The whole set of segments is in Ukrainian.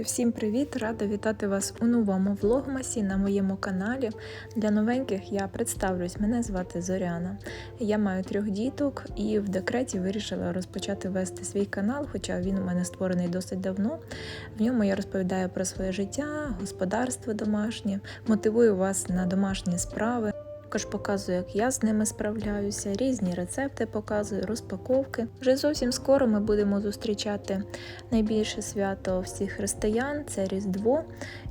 Друзі, всім привіт! Рада вітати вас у новому влогмасі на моєму каналі. Для новеньких я представлюсь, мене звати Зоряна. Я маю трьох діток і в декреті вирішила розпочати вести свій канал, хоча він у мене створений досить давно. В ньому я розповідаю про своє життя, господарство домашнє, мотивую вас на домашні справи. Також показую, як я з ними справляюся, різні рецепти показую, розпаковки. Вже зовсім скоро ми будемо зустрічати найбільше свято всіх християн це Різдво.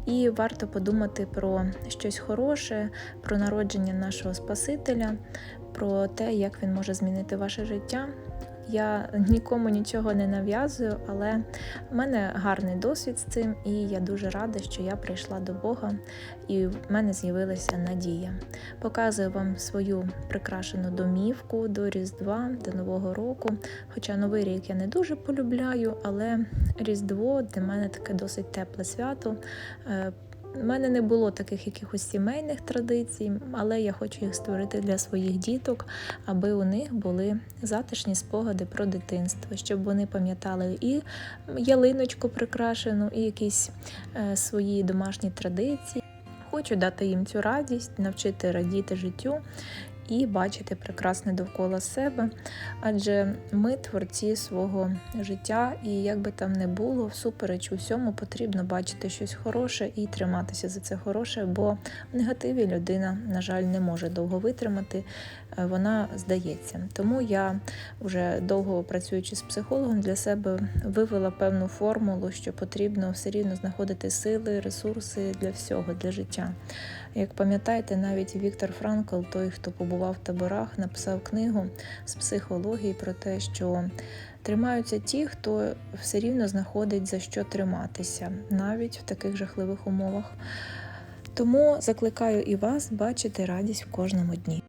І варто подумати про щось хороше, про народження нашого Спасителя, про те, як він може змінити ваше життя. Я нікому нічого не нав'язую, але в мене гарний досвід з цим, і я дуже рада, що я прийшла до Бога і в мене з'явилася надія. Показую вам свою прикрашену домівку до Різдва, до Нового року. Хоча Новий рік я не дуже полюбляю, але Різдво для мене таке досить тепле свято. У мене не було таких якихось сімейних традицій, але я хочу їх створити для своїх діток, аби у них були затишні спогади про дитинство, щоб вони пам'ятали і ялиночку прикрашену, і якісь е, свої домашні традиції. Хочу дати їм цю радість, навчити радіти життю і бачити прекрасне довкола себе, адже ми творці свого життя, і як би там не було, всупереч усьому потрібно бачити щось хороше і триматися за це хороше, бо в негативі людина, на жаль, не може довго витримати, е, вона здається. Тому я вже довго працюючи з психологом для себе вивела певну формулу, що потрібно все рівно знаходити сили, ресурси для всього, для життя. Як пам'ятаєте, навіть Віктор Франкл, той, хто побував в таборах, написав книгу з психології про те, що тримаються ті, хто все рівно знаходить за що триматися, навіть в таких жахливих умовах. Тому закликаю і вас бачити радість в кожному дні.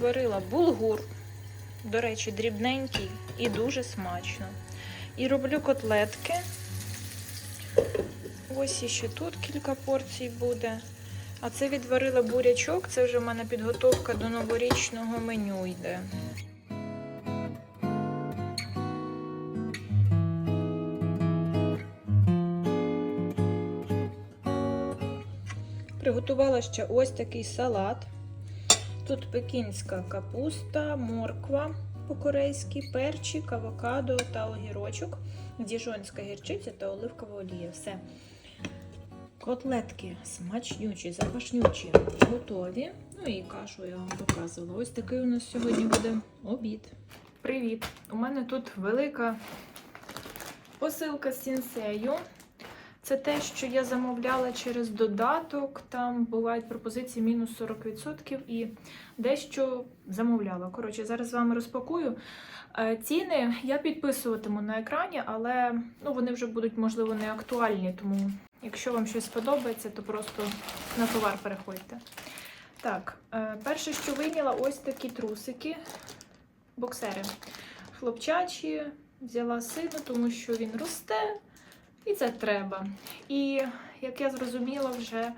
Зварила булгур, до речі, дрібненький і дуже смачно. І роблю котлетки. Ось іще тут кілька порцій буде. А це відварила бурячок, це вже в мене підготовка до новорічного меню йде. Приготувала ще ось такий салат. Тут пекінська капуста, морква по-корейськи, перчик, авокадо та огірочок, діжонська гірчиця та оливкова олія. Все. Котлетки смачнючі, запашнючі, готові. Ну і кашу я вам показувала. Ось такий у нас сьогодні буде обід. Привіт! У мене тут велика посилка з сінсею. Це те, що я замовляла через додаток. Там бувають пропозиції мінус 40% і дещо замовляла. Коротше, зараз з вами розпакую. Е, Ціни я підписуватиму на екрані, але ну, вони вже будуть, можливо, не актуальні, тому якщо вам щось сподобається, то просто на товар переходьте. Так, е, перше, що вийняла, ось такі трусики, боксери. Хлопчачі, взяла сину, тому що він росте, і це треба. І як я зрозуміла вже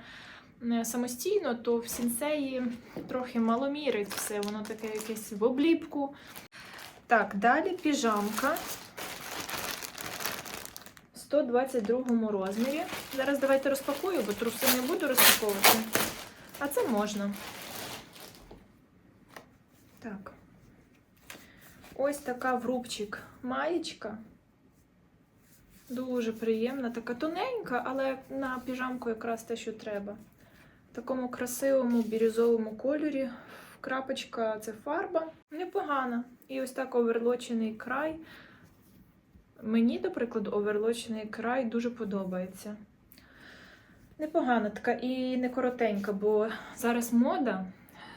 е, самостійно, то в сінсеї трохи маломірить все, воно таке якесь в обліпку. Так, далі піжамка. В 122 розмірі. Зараз давайте розпакую, бо труси не буду розпаковувати. А це можна. Так. Ось така в рубчик маєчка. Дуже приємна, така тоненька, але на піжамку якраз те, що треба. В такому красивому бірюзовому кольорі. Крапочка це фарба. Непогана. І ось так оверлочений край. Мені, до прикладу, оверлочений край дуже подобається. Непогана така і не коротенька, бо зараз мода,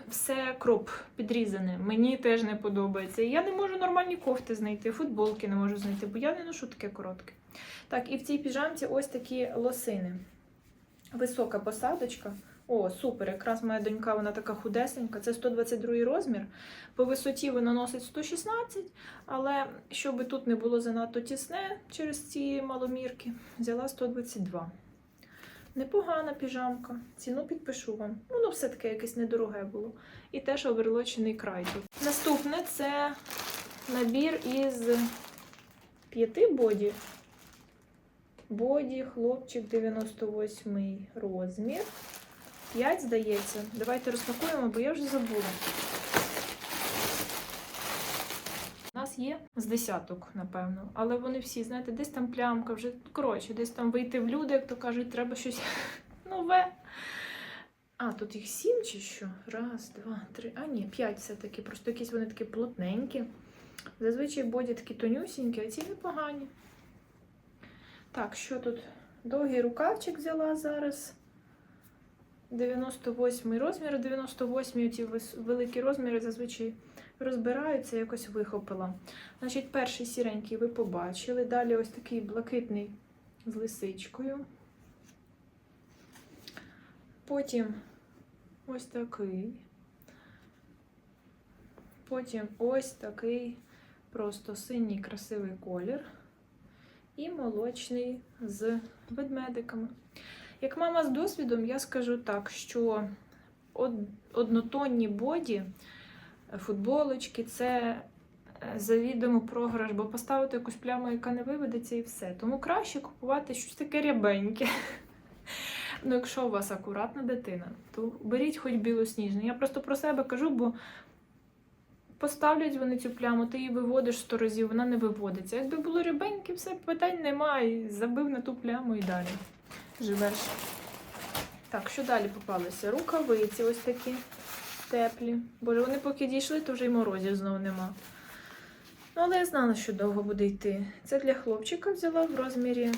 все кроп підрізане. Мені теж не подобається. І я не можу нормальні кофти знайти, футболки не можу знайти, бо я не ношу таке коротке. Так, і в цій піжамці ось такі лосини. Висока посадочка. О, супер! Якраз моя донька, вона така худесенька. Це 122 розмір. По висоті вона носить 116, але щоб тут не було занадто тісне через ці маломірки, взяла 122. Непогана піжамка. Ціну підпишу вам. Воно все таки якесь недороге було. І теж оверлочений край тут. Наступне це набір із п'яти боді. Боді, хлопчик 98 розмір. 5, здається. Давайте розпакуємо, бо я вже забула. У нас є з десяток, напевно. Але вони всі, знаєте, десь там плямка, вже коротше, десь там вийти в люди, як то кажуть, треба щось нове. А, тут їх сім чи що? Раз, два, три. А, ні, п'ять все-таки. Просто якісь вони такі плотненькі. Зазвичай боді такі тонюсінькі, а ці непогані. Так, що тут? Довгий рукавчик взяла зараз. 98 розмір, 98 ті великі розміри зазвичай розбираються, якось вихопила. Значить, перший сіренький ви побачили. Далі ось такий блакитний з лисичкою. Потім ось такий. Потім ось такий просто синій красивий колір. І молочний з ведмедиками. Як мама з досвідом, я скажу так, що однотонні боді, футболочки це е, завідомо програш, бо поставити якусь пляму, яка не виведеться, і все. Тому краще купувати щось таке рябеньке. Ну, якщо у вас акуратна дитина, то беріть хоч білосніжний. Я просто про себе кажу, бо поставлять вони цю пляму, ти її виводиш сто разів, вона не виводиться. Якби було рябеньке, все питань немає. Забив на ту пляму і далі живеш. Так, що далі попалося? Рукавиці ось такі теплі. Боже, вони поки дійшли, то вже й морозів знову нема. Ну, але я знала, що довго буде йти. Це для хлопчика взяла в розмірі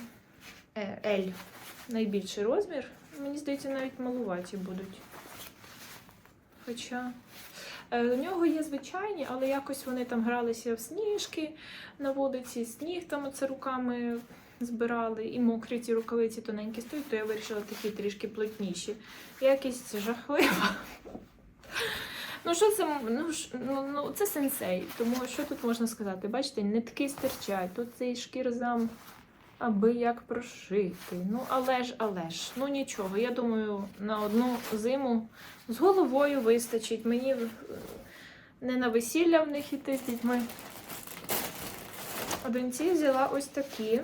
L. Найбільший розмір. Мені здається, навіть малуваті будуть. Хоча у нього є звичайні, але якось вони там гралися в сніжки на вулиці, сніг там оце руками збирали, і мокрі ці рукавиці тоненькі стоять, то я вирішила такі трішки плотніші. Якість жахлива. Ну, що це? Ну, ну, ну, це сенсей, тому що тут можна сказати? Бачите, нитки стирчать, тут цей шкірзам аби як прошитий. Ну, але ж, але ж, ну нічого. Я думаю, на одну зиму з головою вистачить. Мені не на весілля в них іти з дітьми. А доньці взяла ось такі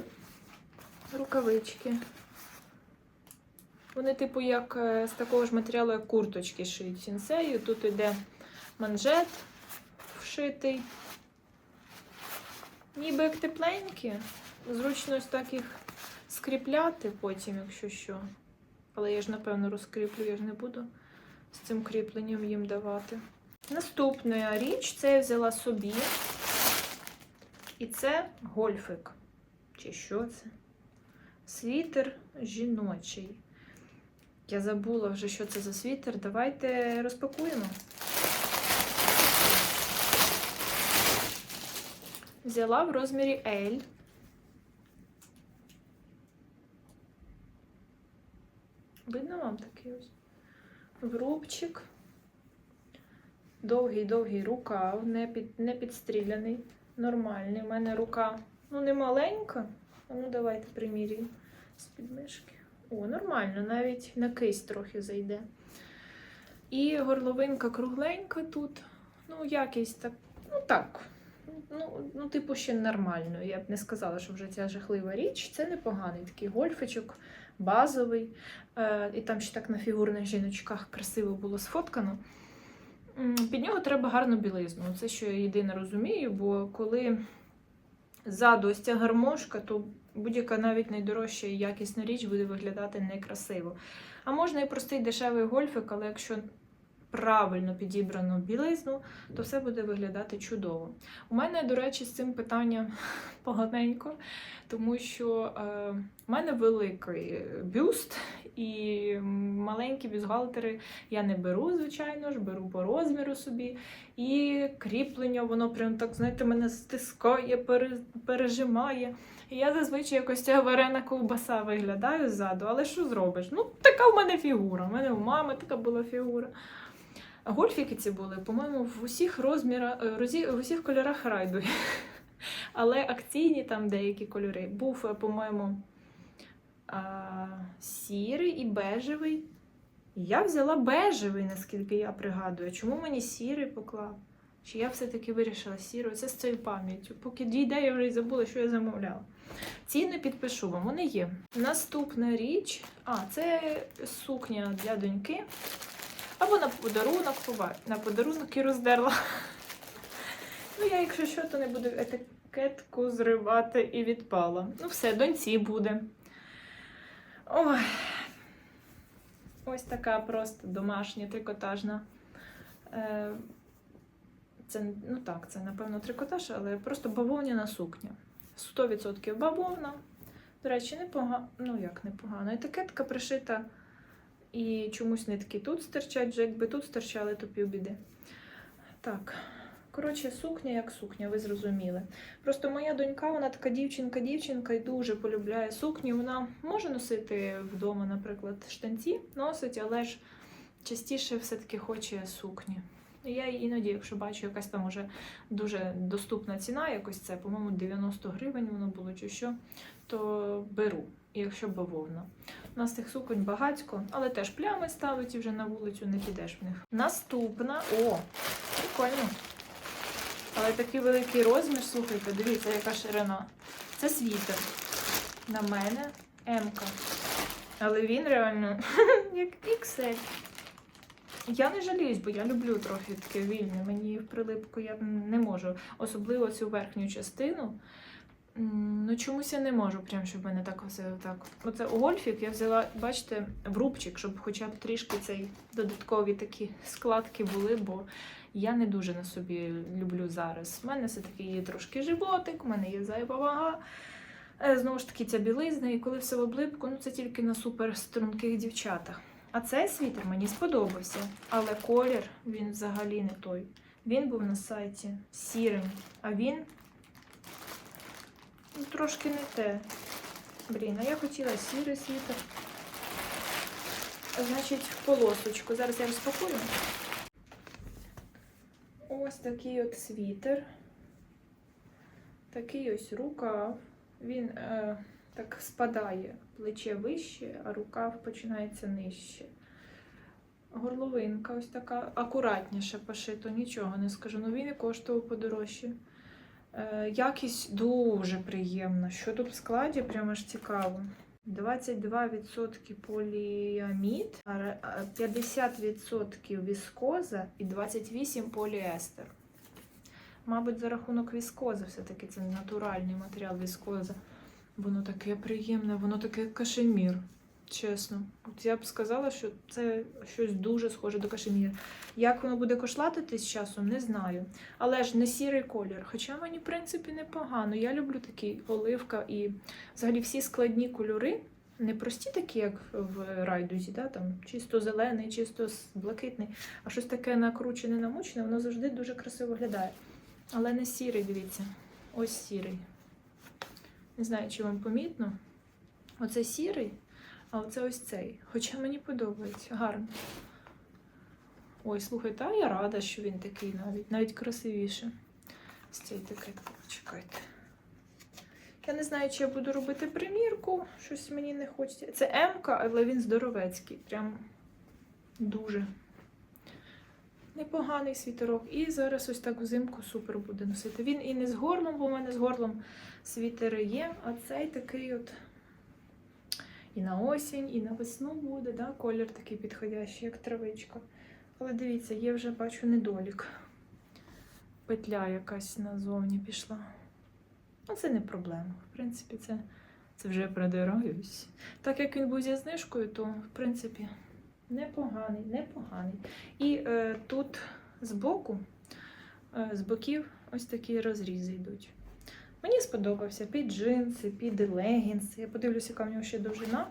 рукавички. Вони, типу, як е, з такого ж матеріалу, як курточки шиють сінсею. Тут йде манжет вшитий. Ніби як тепленькі. Зручно ось так їх скріпляти потім, якщо що. Але я ж, напевно, розкріплю, я ж не буду з цим кріпленням їм давати. Наступна річ це я взяла собі. І це гольфик. Чи що це? Світер жіночий. Я забула вже, що це за світер. Давайте розпакуємо. Взяла в розмірі L. Видно вам такий ось? В рубчик. Довгий-довгий рукав, не, під, не підстріляний, нормальний. У мене рука ну, не маленька. Ну давайте примірюємо з підмишки. О, нормально, навіть на кисть трохи зайде. І горловинка кругленька тут. Ну, якість так, ну так. Ну, ну, типу, ще нормально. Я б не сказала, що вже ця жахлива річ. Це непоганий такий гольфичок, базовий. Е, і там ще так на фігурних жіночках красиво було сфоткано. Під нього треба гарну білизну. Це що я єдине розумію, бо коли ззаду ось ця гармошка, то будь-яка навіть найдорожча і якісна річ буде виглядати некрасиво. А можна і простий дешевий гольфик, але якщо правильно підібрану білизну, то все буде виглядати чудово. У мене, до речі, з цим питання поганенько, тому що е, в мене великий бюст і маленькі бюстгальтери я не беру, звичайно ж, беру по розміру собі. І кріплення, воно прям так, знаєте, мене стискає, пере- пережимає. І я зазвичай якось ця варена ковбаса виглядаю ззаду, але що зробиш? Ну, така в мене фігура. У мене у мами така була фігура. Гольфіки ці були, по-моєму, в усіх розмірах, е, в усіх кольорах райду. Але акційні там деякі кольори. Був, е, по-моєму, сірий і бежевий. Я взяла бежевий, наскільки я пригадую. Чому мені сірий поклав? Чи я все-таки вирішила сірою? Це з цією пам'яттю. Поки дійде, я вже забула, що я замовляла. Ціни підпишу вам, вони є. Наступна річ, а, це сукня для доньки. Або на подарунок, побач- на подарунок і роздерла. Ну, я, якщо що, то не буду етикетку зривати і відпала. Ну, все, доньці буде. Ой. Ось така просто домашня трикотажна. Е, Це, ну так, це, напевно, трикотаж, але просто бавовняна сукня. 100% бавовна. До речі, непогано, ну як непогано. Етикетка пришита і чомусь нитки тут стирчать, вже якби тут стирчали, то півбіди. Так. Коротше, сукня як сукня, ви зрозуміли. Просто моя донька, вона така дівчинка-дівчинка і дуже полюбляє сукні. Вона може носити вдома, наприклад, штанці, носить, але ж частіше все-таки хоче сукні. Я іноді, якщо бачу, якась там уже дуже доступна ціна, якось це, по-моєму, 90 гривень воно було чи що, то беру, якщо бавовна. У нас тих суконь багатько, але теж плями ставить і вже на вулицю не підеш в них. Наступна. О, прикольно. Але такий великий розмір, слухайте, дивіться, яка ширина. Це світер. На мене М-ка. Але він реально як XL. Я не жаліюсь, бо я люблю трохи таке вільне. Мені в прилипку я не можу. Особливо цю верхню частину. Ну, чомусь я не можу, прям, щоб мене так все так. Оце гольфік я взяла, бачите, в рубчик, щоб хоча б трішки цей додаткові такі складки були, бо я не дуже на собі люблю зараз. У мене все-таки є трошки животик, у мене є зайва вага. Е, Знову ж таки, ця білизна, і коли все в облипку, ну це тільки на супер струнких дівчатах. А цей світер мені сподобався, але колір він взагалі не той. Він був на сайті сірим, а він ну, трошки не те. Блін, а я хотіла сірий світер. Значить, в полосочку. Зараз я розпакую. Ось такий от світер. Такий ось рукав. Він е, так спадає плече вище, а рукав починається нижче. Горловинка ось така акуратніше пошито, нічого не скажу. Ну він і коштував подорожче. Е, якість дуже приємна. Що тут в складі, прямо аж цікаво. 22% поліамід, а ре- а 50% віскоза і 28% поліестер. Мабуть, за рахунок віскози, все-таки це натуральний матеріал віскоза. Воно таке приємне, воно таке кашемір. Чесно. От я б сказала, що це щось дуже схоже до кашеміра. Як воно буде кошлатити з часом, не знаю. Але ж не сірий колір. Хоча мені, в принципі, непогано. Я люблю такий оливка і взагалі всі складні кольори. Не прості такі, як в райдузі, да? там чисто зелений, чисто блакитний, а щось таке накручене, намучене, воно завжди дуже красиво виглядає. Але не сірий, дивіться. Ось сірий. Не знаю, чи вам помітно. Оце сірий, а оце ось цей. Хоча мені подобається, гарно. Ой, слухайте, а я рада, що він такий навіть, навіть красивіше. З цією етикеткою. Чекайте. Я не знаю, чи я буду робити примірку, щось мені не хочеться. Це М-ка, але він здоровецький. Прям дуже непоганий світерок. І зараз ось так взимку супер буде носити. Він і не з горлом, бо в мене з горлом світери є, а цей такий от і на осінь, і на весну буде, да? колір такий підходящий, як травичка. Але дивіться, є вже бачу недолік. Петля якась назовні пішла. Ну, це не проблема. В принципі, це, це вже продираюсь. Так як він був зі знижкою, то в принципі непоганий, непоганий. І е, тут збоку, е, з боків, ось такі розрізи йдуть. Мені сподобався під джинси, під легінси. Я подивлюся, яка в нього ще довжина.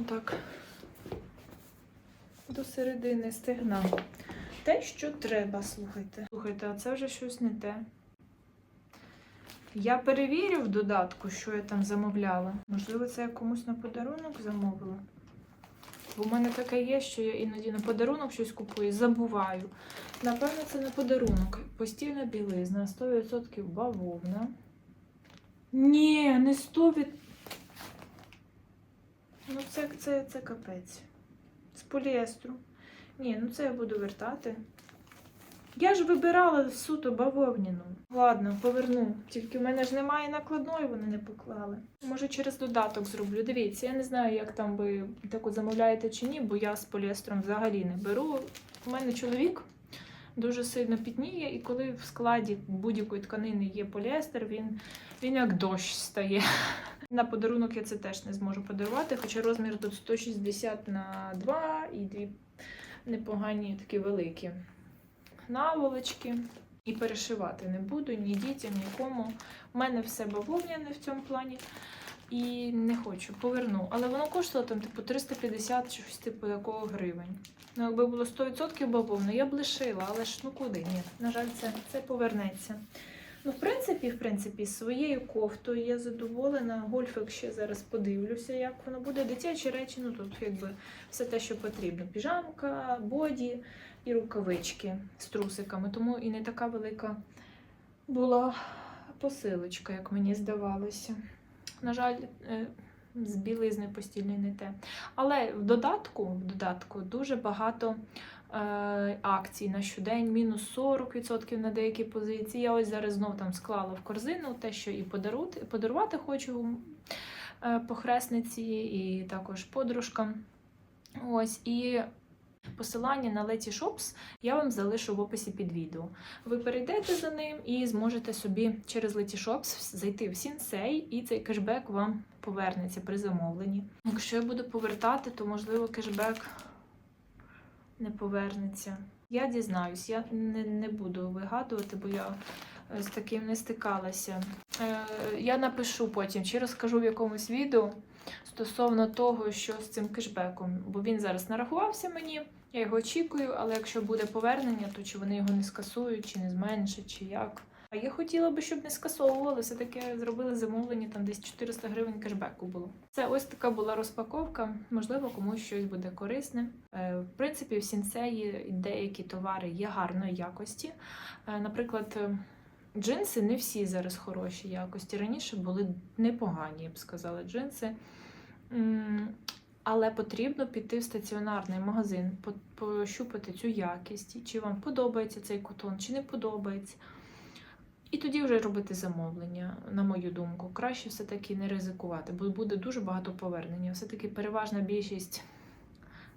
Отак. До середини стегна. Те, що треба, слухайте. Слухайте, а це вже щось не те. Я перевірю в додатку, що я там замовляла. Можливо, це я комусь на подарунок замовила. Бо в мене таке є, що я іноді на подарунок щось купую і забуваю. Напевно, це на подарунок. Постільна білизна, 100% бавовна. Ні, не 100%. Ну, це, це, це капець. З поліестру. Ні, ну це я буду вертати. Я ж вибирала суто бавовніну. Ладно, поверну. Тільки в мене ж немає накладної, вони не поклали. Може, через додаток зроблю. Дивіться, я не знаю, як там ви таку замовляєте чи ні, бо я з поліестром взагалі не беру. У мене чоловік дуже сильно пітніє, і коли в складі будь-якої тканини є поліестер, він, він як дощ стає. На подарунок я це теж не зможу подарувати, хоча розмір тут 160 на 2 і дві непогані такі великі наволочки. І перешивати не буду ні дітям, нікому. У мене все бавовняне в цьому плані. І не хочу, поверну. Але воно коштувало там, типу, 350 чи щось типу такого гривень. Ну, якби було 100% бавовни, я б лишила, але ж ну куди? Ні. На жаль, це, це повернеться. Ну, в принципі, в принципі, своєю кофтою я задоволена. Гольфик ще зараз подивлюся, як воно буде. Дитячі речі, ну тут якби все те, що потрібно. Піжамка, боді і рукавички з трусиками. Тому і не така велика була посилочка, як мені здавалося. На жаль, е, з білизни постільної не те. Але в додатку, в додатку дуже багато е, акцій на щодень, мінус 40% на деякі позиції. Я ось зараз знов там склала в корзину те, що і подарувати, подарувати хочу е, похресниці, і також подружкам. Ось і. Посилання на Letty Shops я вам залишу в описі під відео. Ви перейдете за ним і зможете собі через Letty Shops зайти в Сінсей, і цей кешбек вам повернеться при замовленні. Якщо я буду повертати, то можливо кешбек не повернеться. Я дізнаюсь, я не, не буду вигадувати, бо я е, з таким не стикалася. Е, я напишу потім чи розкажу в якомусь відео стосовно того, що з цим кешбеком, бо він зараз нарахувався мені, я його очікую, але якщо буде повернення, то чи вони його не скасують, чи не зменшать, чи як. А я хотіла би, щоб не скасовували, все-таки зробили замовлення, там десь 400 гривень кешбеку було. Це ось така була розпаковка. Можливо, комусь щось буде корисне. Е, В принципі, в сінцеї деякі товари є гарної якості. Е, Наприклад, джинси не всі зараз хороші якості. Раніше були непогані, я б сказала, джинси. Але потрібно піти в стаціонарний магазин, пощупати цю якість, чи вам подобається цей котон, чи не подобається. І тоді вже робити замовлення, на мою думку. Краще все-таки не ризикувати, бо буде дуже багато повернення. Все-таки переважна більшість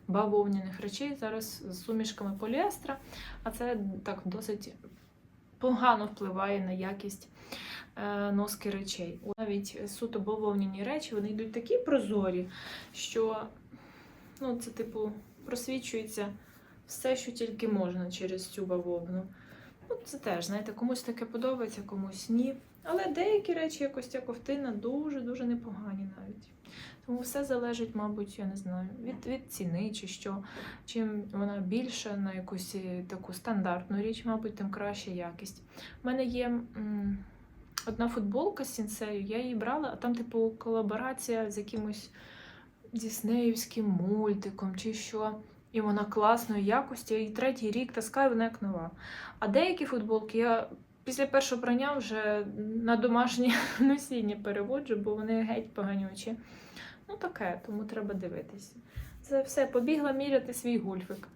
бавовняних речей зараз з сумішками поліестра, а це так досить погано впливає на якість е, носки речей. Навіть суто бавовняні речі вони йдуть такі прозорі, що ну, це, типу, просвічується все, що тільки можна через цю бавовну. Ну, це теж, знаєте, комусь таке подобається, комусь ні. Але деякі речі, якось ця ковтина, дуже-дуже непогані навіть. Тому все залежить, мабуть, я не знаю, від, від ціни чи що. Чим вона більша на якусь е, таку стандартну річ, мабуть, тим краща якість. У мене є м, одна футболка з сінсею, я її брала, а там, типу, колаборація з якимось діснеївським мультиком чи що. І вона класної якості, і третій рік таскаю вона як нова. А деякі футболки я після першого прання вже на домашнє носіння переводжу, бо вони геть поганючі. Ну таке, тому треба дивитися. Це все, побігла міряти свій гульфик.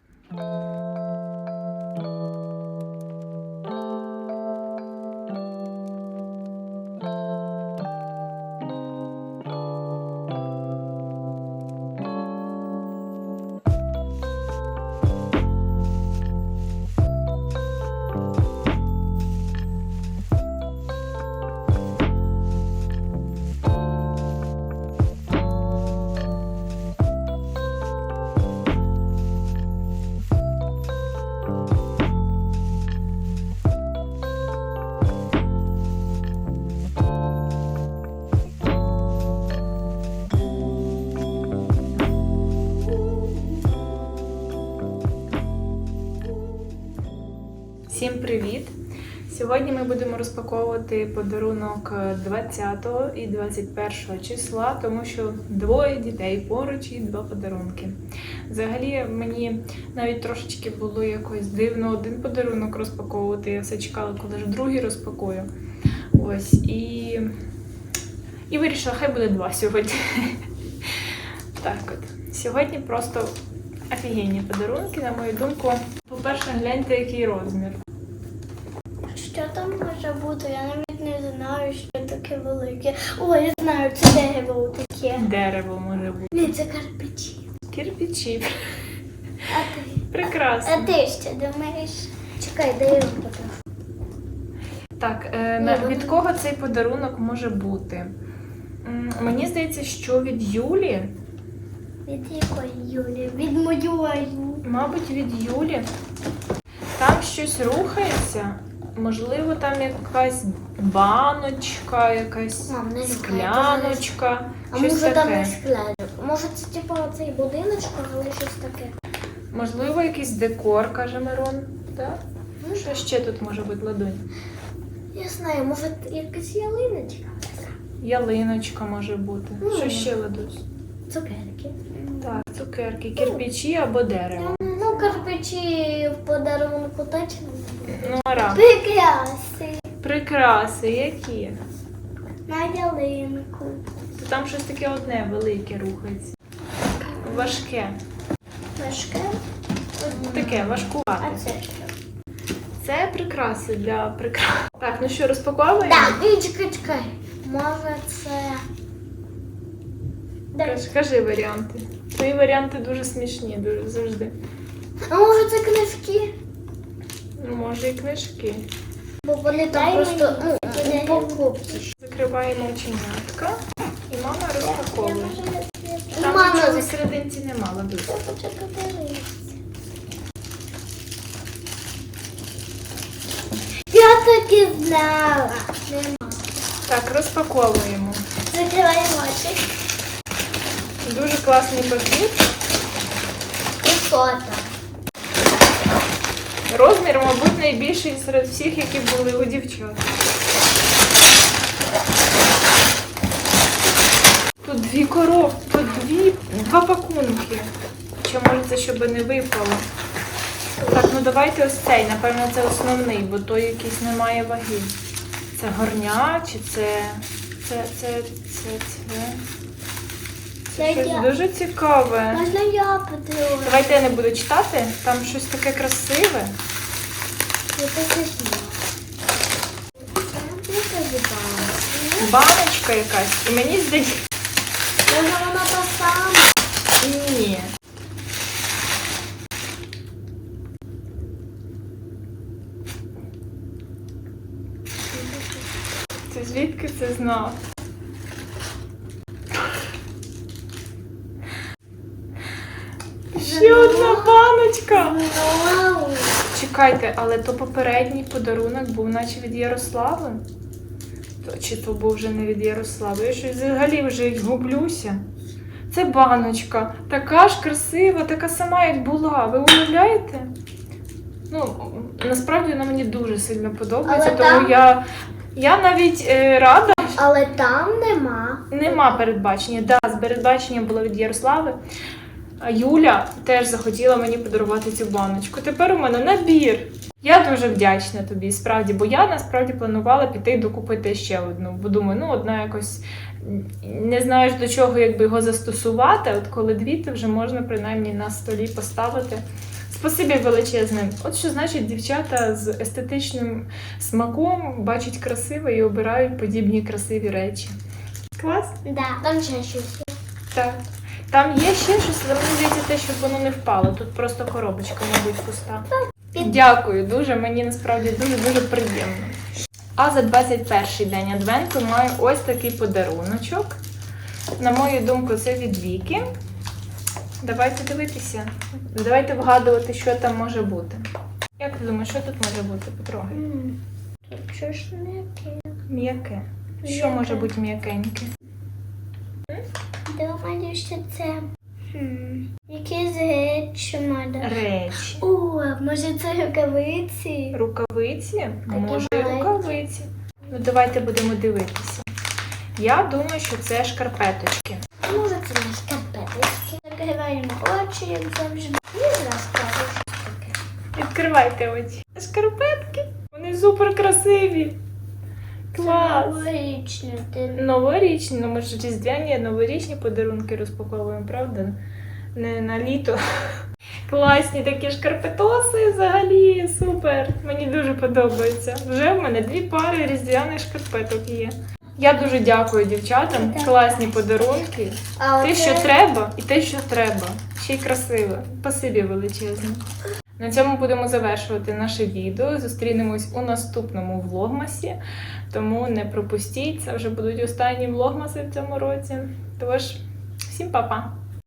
Привіт! Сьогодні ми будемо розпаковувати подарунок 20 і 21 числа, тому що двоє дітей поруч і два подарунки. Взагалі, мені навіть трошечки було якось дивно один подарунок розпаковувати. Я все чекала, коли ж другий розпакую. Ось і, і вирішила, хай буде два сьогодні. Так от. Сьогодні просто офігенні подарунки, на мою думку. По-перше, гляньте, який розмір. Що там може бути? Я навіть не знаю, що таке велике. О, я знаю, це дерево таке. Дерево може бути. Ні, це карпичі. Кирпичі. А ти? Прекрасно. А ти що думаєш? Чекай, дай я покажу. Так, е, на, вони- від кого цей подарунок може бути? М, Мені здається, що від Юлі, Від якої Юлі? Від моєї. мабуть, від Юлі. Там щось рухається. Можливо, там якась баночка, якась Мам, не скляночка. А щось може там не таке. склянок? Може це типу оцей будиночок, але щось таке. Можливо, якийсь декор, каже Мирон. Так? Ну, що ще тут може бути ладонь? Я знаю, може якась ялиночка. Ялиночка може бути. Ні. Що ще ладусь? Цукерки. Так, цукерки, кирпичі або дерево. Карпичі в подарунку точно. Ну, ара. Прикраси. Прикраси, які? На ялинку. То там щось таке одне велике рухається. Важке. Важке. Таке, А це що? Це прикраси для прикрас. Так, ну що, розпаковуємо? Так, і чекай, чекай. Може це. Кажи, кажи варіанти. Твої варіанти дуже смішні, дуже завжди. А може це книжки? Ну, може, і книжки. Бо вони там просто ну, у покупці. Закриваємо оченятка і мама розпаковує. Там Мама нічого зак- всерединці нема, ладусь. Подивитися. Я так і знала. Нема. Так, розпаковуємо. Закриваємо очі. Дуже класний пакет. І фото. Розмір, мабуть, найбільший серед всіх, які були у дівчат. Тут дві коробки, тут дві, два пакунки. Чи може це щоб не випало? Так, ну давайте ось цей, напевно, це основний, бо той якийсь не має ваги. Це горня, чи це. Це, це, це, це. Це щось я. дуже цікаве. Можна я подивлюся? Давайте я не буду читати, там щось таке красиве. Знала. Я. Баночка якась. І мені здається. Може вона та сама? Ні. Ти звідки це знав? Ще одна баночка. Чекайте, але то попередній подарунок був наче від Ярослави. То, чи то був вже не від Ярослави? Я щось взагалі вже гублюся. Це баночка. Така ж красива, така сама, як була. Ви уявляєте? Ну, насправді вона мені дуже сильно подобається, Але тому там- я, я навіть е, рада. Але там нема. Нема передбачення. Да, з передбаченням було від Ярослави. Юля теж захотіла мені подарувати цю баночку. Тепер у мене набір. Я дуже вдячна тобі, справді, бо я насправді планувала піти докупити ще одну. Бо думаю, ну одна якось не знаєш до чого якби його застосувати. От коли дві, то вже можна принаймні на столі поставити. Спасибі величезне. От що значить дівчата з естетичним смаком бачать красиве і обирають подібні красиві речі. Клас? Да. Там ще щось. Так. Там є ще щось, але мені здається, те, щоб воно не впало. Тут просто коробочка, мабуть, пуста. Дякую, дуже. Мені насправді дуже дуже приємно. А за 21 день Адвенту маю ось такий подаруночок. На мою думку, це від Віки. Давайте дивитися. Давайте вгадувати, що там може бути. Як ти думаєш, що тут може бути? Потрогай. М. Тут що ж м'яке? М'яке. Що може бути м'якеньке? Думаю, що це хм, якісь речі мада. Речі. О, може це рукавиці? Рукавиці? Може, і маленькі. рукавиці. Ну, давайте будемо дивитися. Я думаю, що це шкарпеточки. Може це не шкарпеточки. Закриваємо очі, як завжди. І розкажу щось таке. Відкривайте очі. Шкарпетки. Вони супер красиві. Клас. Новорічні. Ти... Новорічні, ну ми ж різдвяні, новорічні подарунки розпаковуємо, правда? Не на літо. Класні такі шкарпетоси взагалі. Супер. Мені дуже подобається. Вже в мене дві пари різдвяних шкарпеток є. Я дуже дякую дівчатам. Так. Класні подарунки. А Те, оце- що треба, і те, що треба. Ще й красиве. Спасибі величезне. На цьому будемо завершувати наше відео. Зустрінемось у наступному влогмасі. Тому не пропустіть, це вже будуть останні влогмаси в цьому році. Тож, всім па-па!